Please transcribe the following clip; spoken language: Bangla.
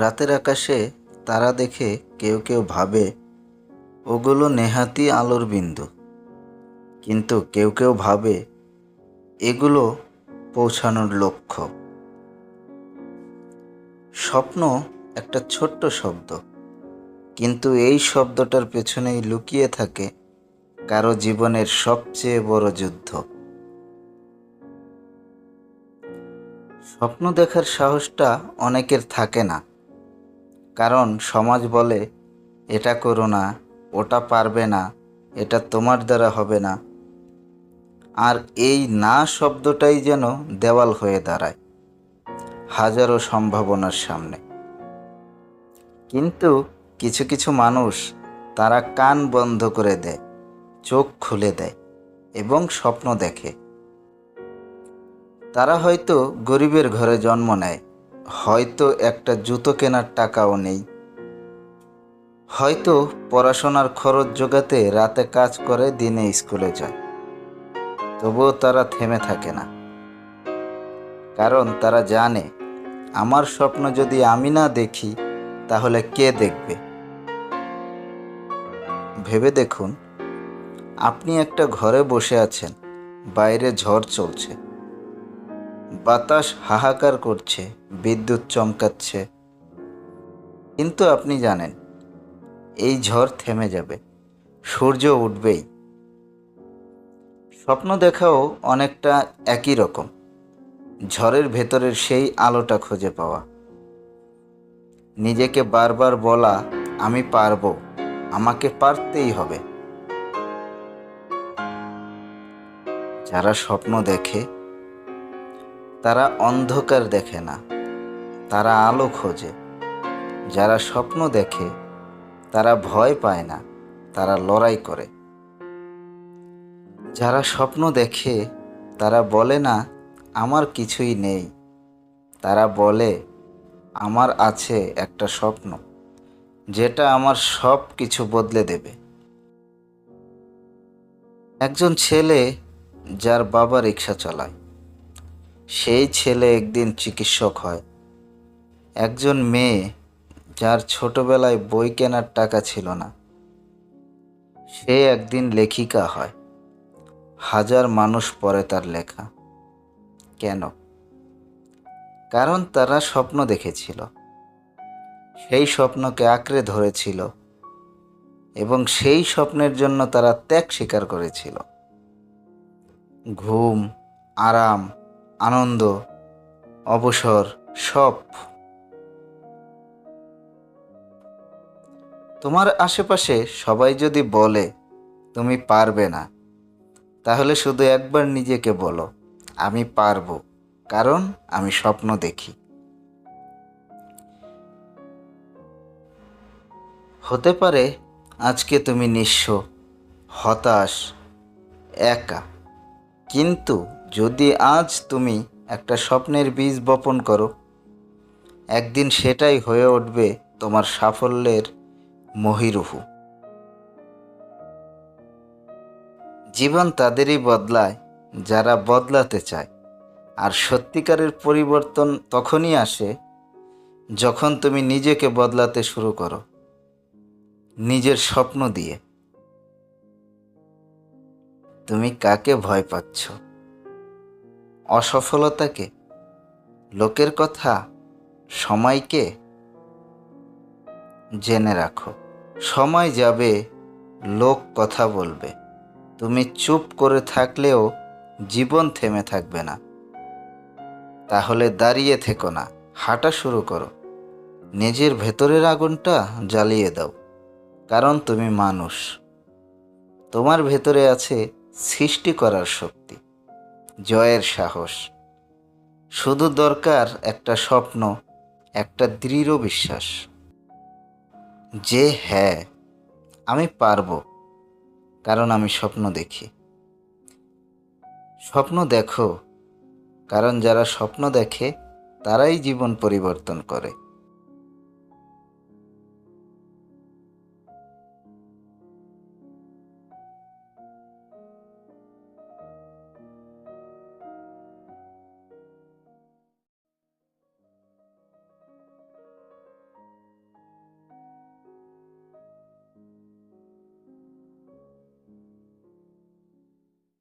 রাতের আকাশে তারা দেখে কেউ কেউ ভাবে, ওগুলো নেহাতি আলোর বিন্দু। কিন্তু কেউ কেউ ভাবে, এগুলো পৌঁছানোর লক্ষ্য। স্বপ্ন একটা ছোট্ট শব্দ, কিন্তু এই শব্দটার পেছনেই লুকিয়ে থাকে কারও জীবনের সবচেয়ে বড় যুদ্ধ। স্বপ্ন দেখার সাহসটা অনেকের থাকে না। কারণ সমাজ বলে, এটা করো না, ওটা পারবে না, এটা তোমার দ্বারা হবে না। আর এই না শব্দটাই যেন দেওয়াল হয়ে দাঁড়ায়, হাজারো সম্ভাবনার সামনে। কিন্তু কিছু কিছু মানুষ তারা কান বন্ধ করে দেয়, চোখ খুলে দেয় এবং স্বপ্ন দেখে। তারা হয়তো গরিবের ঘরে জন্ম নেয় হয়তো একটা জুতো কেনার টাকাও নেই। হয়তো পড়াশোনার খরচ জোগাতে রাতে কাজ করে দিনে স্কুলে যায়। তবুও তারা থেমে থাকে না। কারণ তারা জানে, আমার স্বপ্ন যদি আমি না দেখি, তাহলে কে দেখবে? ভেবে দেখুন, আপনি একটা ঘরে বসে আছেন, বাইরে ঝড় চলছে। বাতাস হাহাকার করছে, বিদ্যুৎ চমকাচ্ছে। কিন্তু আপনি জানেন, এই ঝড় থেমে যাবে, সূর্য উঠবেই। স্বপ্ন দেখাও অনেকটা একই রকম, ঝড়ের ভেতরের সেই আলোটা খুঁজে পাওয়া। নিজেকে বারবার বলা, আমি পারব, আমাকে পারতেই হবে। যারা স্বপ্ন দেখে তারা অন্ধকার দেখে না, তারা আলো খোঁজে। যারা স্বপ্ন দেখে, তারা ভয় পায় না, তারা লড়াই করে। যারা স্বপ্ন দেখে, তারা বলে না, আমার কিছুই নেই। তারা বলে, আমার আছে একটা স্বপ্ন, যেটা আমার সব কিছু বদলে দেবে। একজন ছেলে যার বাবা রিক্সা চালায় সেই ছেলে একদিন চিকিৎসক হয়। একজন মেয়ে যার ছোটবেলায় বই কেনার টাকা ছিল না। সে একদিন লেখিকা হয়। হাজার মানুষ পড়ে তার লেখা। কেন? কারণ তারা স্বপ্ন দেখেছিল। সেই স্বপ্নকে আঁকড়ে ধরেছিল এবং সেই স্বপ্নের জন্য তারা ত্যাগ স্বীকার করেছিল। ঘুম, আরাম আনন্দ, অবসর, সব। তোমার আশেপাশে সবাই যদি বলে, তুমি পারবে না, তাহলে শুধু একবার নিজেকে বলো, আমি পারব, কারণ আমি স্বপ্ন দেখি। হতে পারে আজকে তুমি নিঃস্ব, হতাশ, একা, কিন্তু যদি আজ তুমি একটা স্বপ্নের বীজ বপন করো, একদিন সেটাই হয়ে উঠবে তোমার সাফল্যের মহিরুহু। জীবন তাদেরই বদলায়, যারা বদলাতে চায়। আর সত্যিকারের পরিবর্তন তখনই আসে যখন তুমি নিজেকে বদলাতে শুরু করো, নিজের স্বপ্ন দিয়ে। তুমি কাকে ভয় পাচ্ছ? অসফলতাকে, লোকের কথা সময়কে জেনে রাখো। সময় যাবে, লোক কথা বলবে। তুমি চুপ করে থাকলেও জীবন থেমে থাকবে না। তাহলে দাঁড়িয়ে থেকো না, হাঁটা শুরু করো। নিজের ভেতরের আগুনটা জ্বালিয়ে দাও, কারণ তুমি মানুষ। তোমার ভেতরে আছে সৃষ্টি করার শক্তি। জয়ের সাহস। শুধু দরকার একটা স্বপ্ন, একটা দৃঢ় বিশ্বাস। যে হ্যাঁ আমি পারব, কারণ আমি স্বপ্ন দেখি। স্বপ্ন দেখো, কারণ যারা স্বপ্ন দেখে, তারাই জীবন পরিবর্তন করে।